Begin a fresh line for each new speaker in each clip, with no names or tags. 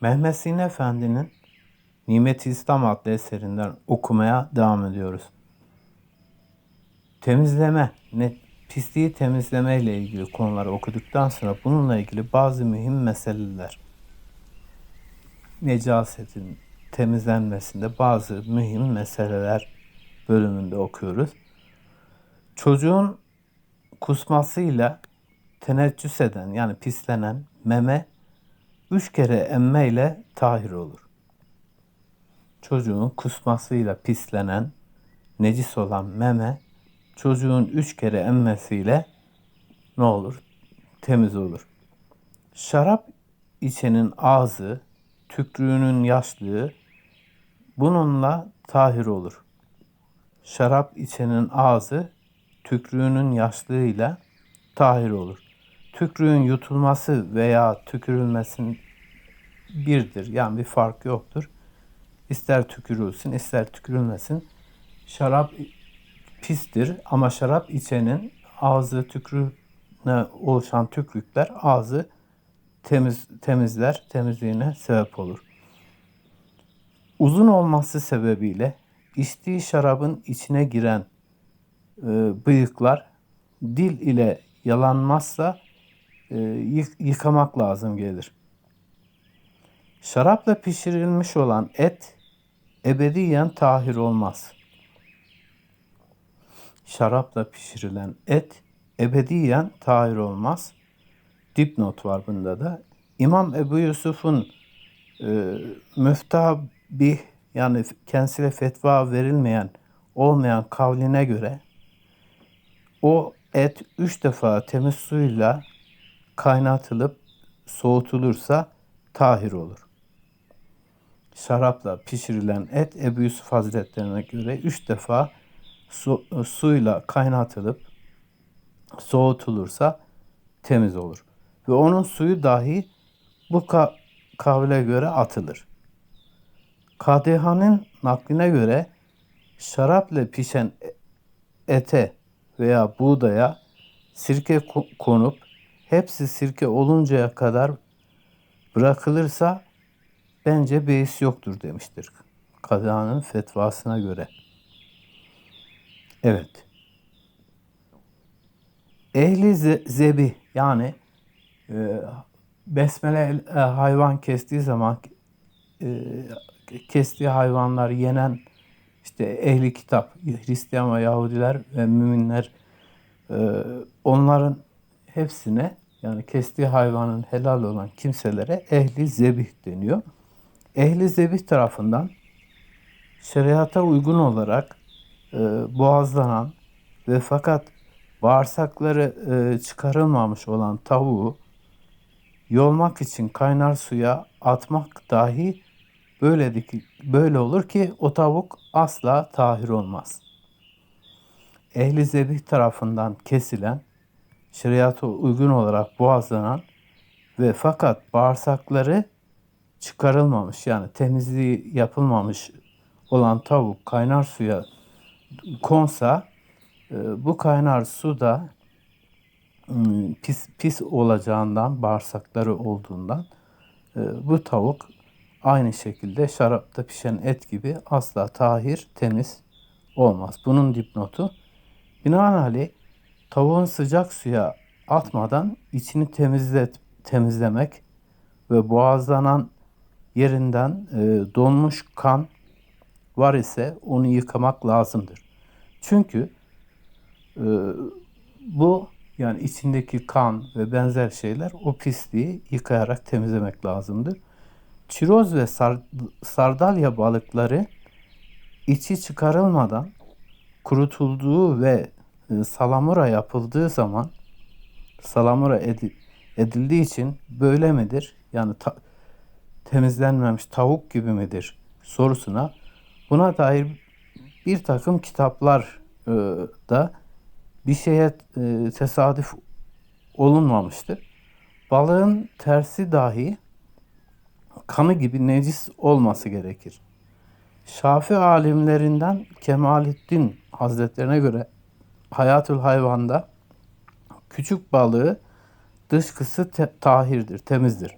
Mehmet Sin Efendi'nin Nimet-i İslam adlı eserinden okumaya devam ediyoruz. Temizleme, ne, pisliği temizleme ile ilgili konuları okuduktan sonra bununla ilgili bazı mühim meseleler, necasetin temizlenmesinde bazı mühim meseleler bölümünde okuyoruz. Çocuğun kusmasıyla teneccüs eden yani pislenen meme üç kere emme ile tahir olur. Çocuğun kusmasıyla pislenen necis olan meme çocuğun üç kere emmesiyle ne olur? Temiz olur. Şarap içenin ağzı, tükrüğünün yaşlığı bununla tahir olur. Şarap içenin ağzı, tükrüğünün yaşlığıyla tahir olur. Tükrüğün yutulması veya tükürülmesin birdir. Yani bir fark yoktur. İster tükürülsün, ister tükürülmesin. Şarap pistir ama şarap içenin ağzı tükrüğüne oluşan tükrükler ağzı temiz temizler, temizliğine sebep olur. Uzun olması sebebiyle içtiği şarabın içine giren e, bıyıklar dil ile yalanmazsa yıkamak lazım gelir. Şarapla pişirilmiş olan et ebediyen tahir olmaz. Şarapla pişirilen et ebediyen tahir olmaz. Dipnot var bunda da. İmam Ebu Yusuf'un e, müftabih yani kendisine fetva verilmeyen olmayan kavline göre o et üç defa temiz suyla kaynatılıp soğutulursa tahir olur. Şarapla pişirilen et Ebu Yusuf Hazretlerine göre üç defa su, suyla kaynatılıp soğutulursa temiz olur. Ve onun suyu dahi bu ka- kavle göre atılır. Kadehanın nakline göre şarapla pişen ete veya buğdaya sirke ko- konup hepsi sirke oluncaya kadar bırakılırsa bence beis yoktur demiştir. Kadehanın fetvasına göre. Evet. Ehli ze- zebi yani e, besmele e, hayvan kestiği zaman e, kestiği hayvanlar yenen işte ehli kitap Hristiyan ve Yahudiler ve müminler e, onların hepsine yani kestiği hayvanın helal olan kimselere ehli zebih deniyor. Ehli zebih tarafından şeriata uygun olarak e, boğazlanan ve fakat bağırsakları e, çıkarılmamış olan tavuğu yolmak için kaynar suya atmak dahi böyle, böyle olur ki o tavuk asla tahir olmaz. Ehli zebih tarafından kesilen, şeriata uygun olarak boğazlanan ve fakat bağırsakları çıkarılmamış yani temizliği yapılmamış olan tavuk kaynar suya konsa e, bu kaynar su da ım, pis pis olacağından bağırsakları olduğundan e, bu tavuk aynı şekilde şarapta pişen et gibi asla tahir temiz olmaz. Bunun dipnotu binaenaleyh tavuğun sıcak suya atmadan içini temizlet temizlemek ve boğazlanan yerinden e, donmuş kan var ise onu yıkamak lazımdır. Çünkü e, bu yani içindeki kan ve benzer şeyler o pisliği yıkayarak temizlemek lazımdır. Çiroz ve sar, sardalya balıkları içi çıkarılmadan kurutulduğu ve salamura yapıldığı zaman salamura edi, edildiği için böyle midir? Yani ta, temizlenmemiş tavuk gibi midir sorusuna buna dair bir takım kitaplar e, da bir şeye e, tesadüf olunmamıştır. Balığın tersi dahi kanı gibi necis olması gerekir. Şafi alimlerinden Kemalettin Hazretlerine göre Hayatül Hayvan'da küçük balığı dışkısı te- tahirdir, temizdir.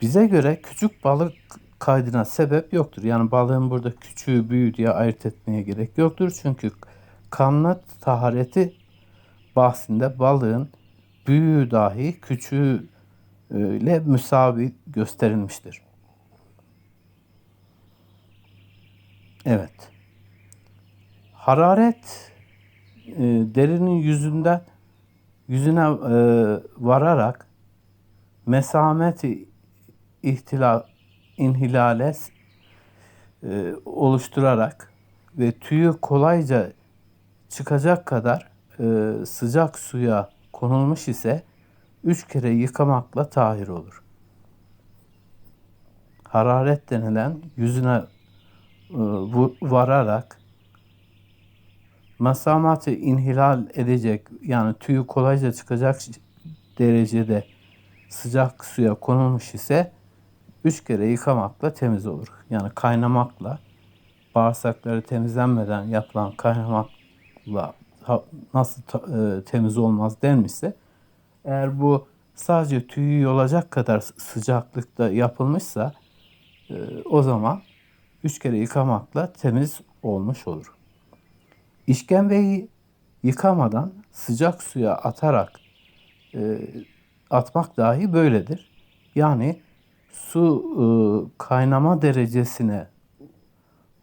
Bize göre küçük balık kaydına sebep yoktur. Yani balığın burada küçüğü büyüğü diye ayırt etmeye gerek yoktur. Çünkü kanlı tahareti bahsinde balığın büyüğü dahi küçüğü ile müsavi gösterilmiştir. Evet. Hararet e, derinin yüzünden yüzüne e, vararak mesameti ihtilal inhilale e, oluşturarak ve tüyü kolayca çıkacak kadar e, sıcak suya konulmuş ise üç kere yıkamakla tahir olur. Hararet denilen yüzüne e, vararak masamatı inhilal edecek yani tüyü kolayca çıkacak derecede sıcak suya konulmuş ise üç kere yıkamakla temiz olur. Yani kaynamakla bağırsakları temizlenmeden yapılan kaynamakla nasıl e, temiz olmaz denmişse eğer bu sadece tüyü yolacak kadar sıcaklıkta yapılmışsa e, o zaman üç kere yıkamakla temiz olmuş olur. İşkembeyi yıkamadan sıcak suya atarak e, atmak dahi böyledir. Yani su e, kaynama derecesine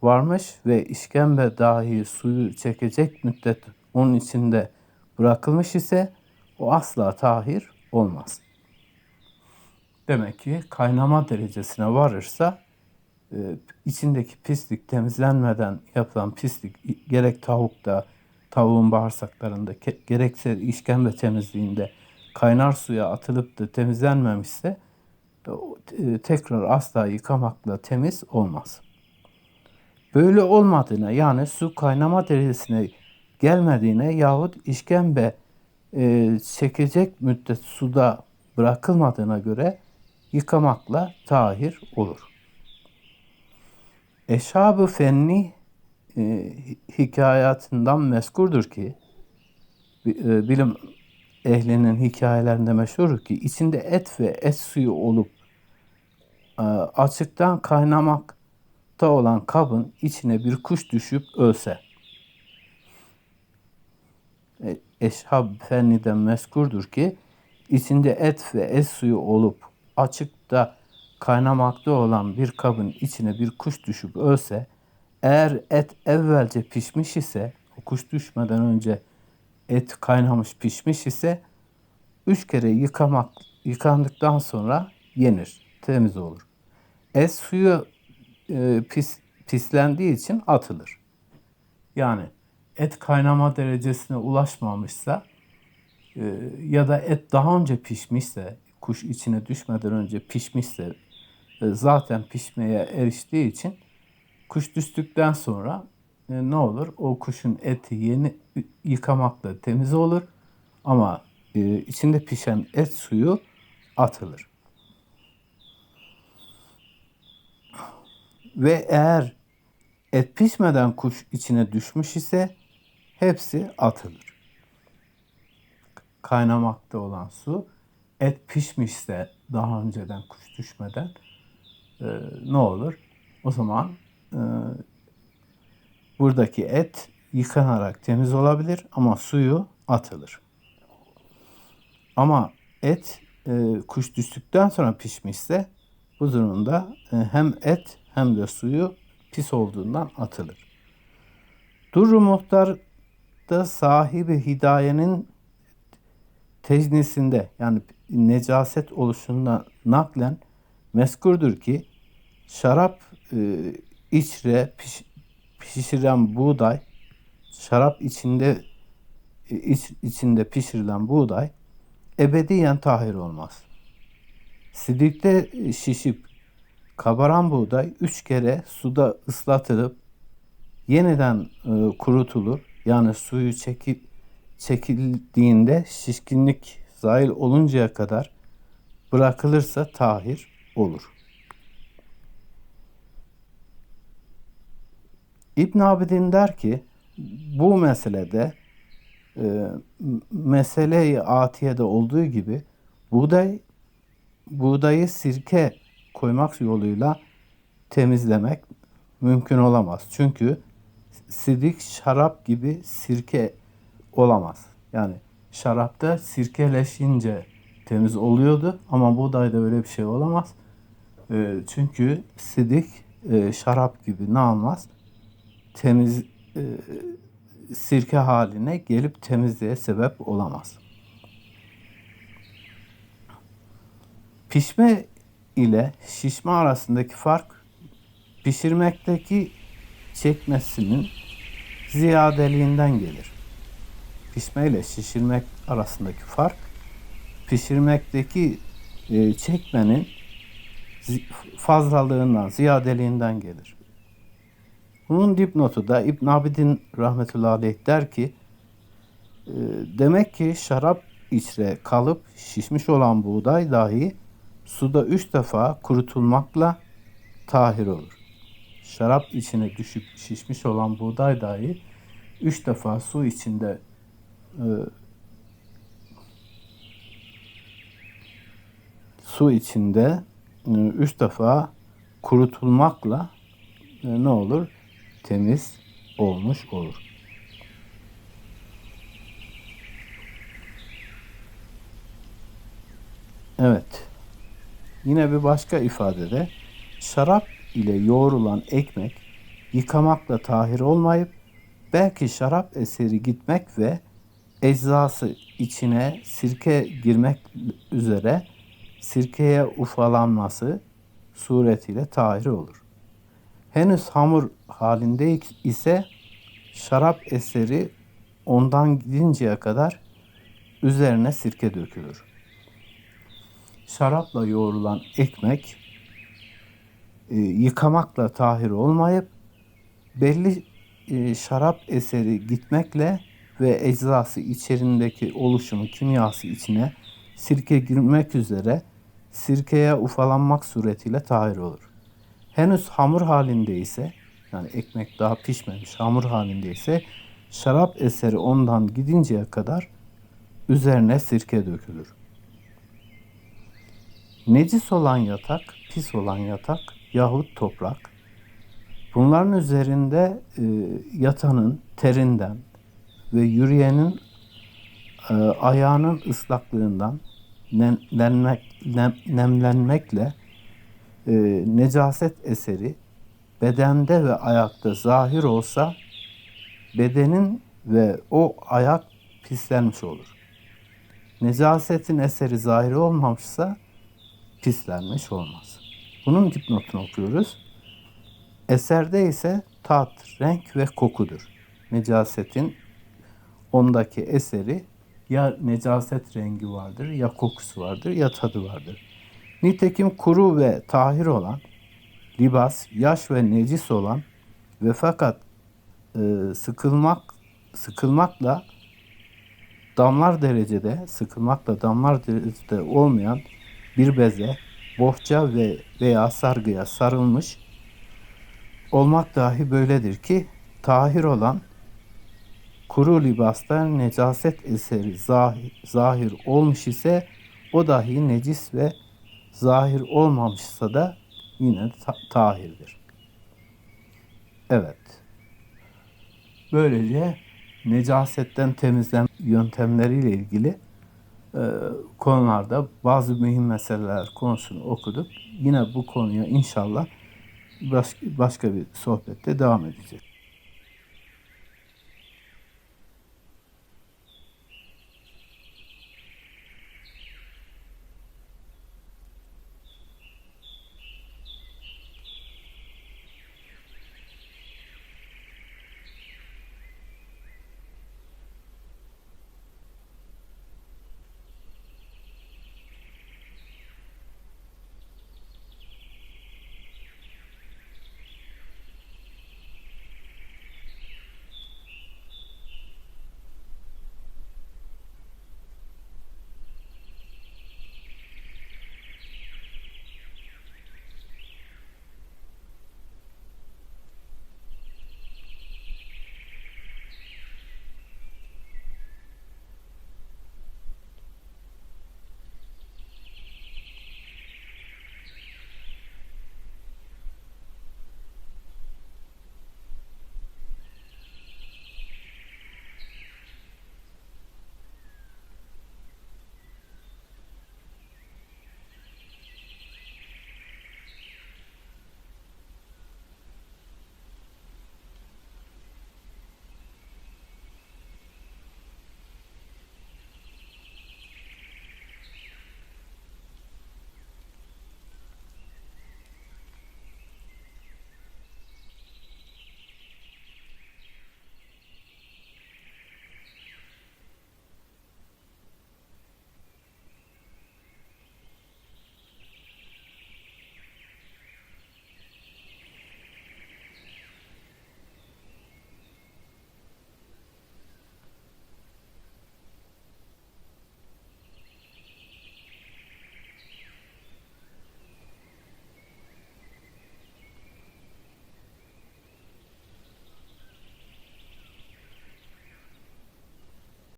varmış ve işkembe dahi suyu çekecek müddet onun içinde bırakılmış ise o asla tahir olmaz. Demek ki kaynama derecesine varırsa içindeki pislik temizlenmeden yapılan pislik gerek tavukta, tavuğun bağırsaklarında gerekse işkembe temizliğinde kaynar suya atılıp da temizlenmemişse e, tekrar asla yıkamakla temiz olmaz. Böyle olmadığına yani su kaynama derecesine gelmediğine yahut işkembe e, çekecek müddet suda bırakılmadığına göre yıkamakla tahir olur. Eşhab-ı Fenni e, hikayatından meskurdur ki e, bilim ehlinin hikayelerinde meşhurdur ki içinde et ve et suyu olup e, açıktan kaynamakta olan kabın içine bir kuş düşüp ölse. E, Eşhab Fenni'den meskurdur ki içinde et ve et suyu olup açıkta kaynamakta olan bir kabın içine bir kuş düşüp ölse eğer et evvelce pişmiş ise o kuş düşmeden önce et kaynamış pişmiş ise üç kere yıkamak yıkandıktan sonra yenir. Temiz olur. Et suyu e, pis, pislendiği için atılır. Yani et kaynama derecesine ulaşmamışsa e, ya da et daha önce pişmişse, kuş içine düşmeden önce pişmişse zaten pişmeye eriştiği için kuş düştükten sonra e, ne olur? O kuşun eti yeni yıkamakla temiz olur ama e, içinde pişen et suyu atılır. Ve eğer et pişmeden kuş içine düşmüş ise hepsi atılır. Kaynamakta olan su et pişmişse daha önceden kuş düşmeden e, ne olur? O zaman e, buradaki et yıkanarak temiz olabilir ama suyu atılır. Ama et e, kuş düştükten sonra pişmişse bu durumda e, hem et hem de suyu pis olduğundan atılır. Durru Muhtar da sahibi hidayenin tecnisinde yani necaset oluşundan naklen meskurdur ki şarap e, içre piş, pişirilen buğday şarap içinde e, iç, içinde pişirilen buğday ebediyen tahir olmaz. Sidikte şişip kabaran buğday üç kere suda ıslatılıp yeniden e, kurutulur. Yani suyu çekip çekildiğinde şişkinlik zahil oluncaya kadar bırakılırsa tahir olur. İbn Abidin der ki bu meselede e, mesele-i atiyede olduğu gibi buğday buğdayı sirke koymak yoluyla temizlemek mümkün olamaz. Çünkü sidik şarap gibi sirke olamaz. Yani şarapta sirkeleşince temiz oluyordu ama buğdayda öyle bir şey olamaz. E, çünkü sidik e, şarap gibi ne olmaz? Temiz e, sirke haline gelip temizliğe sebep olamaz. Pişme ile şişme arasındaki fark pişirmekteki çekmesinin ziyadeliğinden gelir. Pişme ile şişirmek arasındaki fark pişirmekteki e, çekmenin fazlalığından, ziyadeliğinden gelir. Bunun dipnotu da İbn Abidin rahmetullahi aleyh der ki e, demek ki şarap içre kalıp şişmiş olan buğday dahi suda üç defa kurutulmakla tahir olur. Şarap içine düşüp şişmiş olan buğday dahi üç defa su içinde e, su içinde üç defa kurutulmakla e, ne olur? Temiz olmuş olur. Evet. Yine bir başka ifadede şarap ile yoğrulan ekmek yıkamakla tahir olmayıp belki şarap eseri gitmek ve eczası içine sirke girmek üzere sirkeye ufalanması suretiyle tahir olur. Henüz hamur halinde ise şarap eseri ondan gidinceye kadar üzerine sirke dökülür. Şarapla yoğrulan ekmek e, yıkamakla tahir olmayıp belli e, şarap eseri gitmekle ve eczası içerisindeki oluşumu kimyası içine sirke girmek üzere sirkeye ufalanmak suretiyle tahir olur. Henüz hamur halinde ise yani ekmek daha pişmemiş hamur halinde ise şarap eseri ondan gidinceye kadar üzerine sirke dökülür. Necis olan yatak, pis olan yatak yahut toprak. Bunların üzerinde e, yatanın terinden ve yürüyenin e, ayağının ıslaklığından nemlenmek, nem, nemlenmekle e, necaset eseri bedende ve ayakta zahir olsa bedenin ve o ayak pislenmiş olur. Necasetin eseri zahir olmamışsa pislenmiş olmaz. Bunun dipnotunu okuyoruz. Eserde ise tat, renk ve kokudur. Necasetin ondaki eseri ya necaset rengi vardır, ya kokusu vardır, ya tadı vardır. Nitekim kuru ve tahir olan, libas, yaş ve necis olan ve fakat e, sıkılmak sıkılmakla damlar derecede, sıkılmakla damlar derecede olmayan bir beze, bohça ve veya sargıya sarılmış olmak dahi böyledir ki tahir olan kuru libasta necaset eseri zahir, zahir olmuş ise o dahi necis ve zahir olmamışsa da yine ta- tahirdir. Evet. Böylece necasetten temizlem yöntemleriyle ilgili e, konularda bazı mühim meseleler konusunu okuduk. Yine bu konuya inşallah baş, başka bir sohbette devam edeceğiz.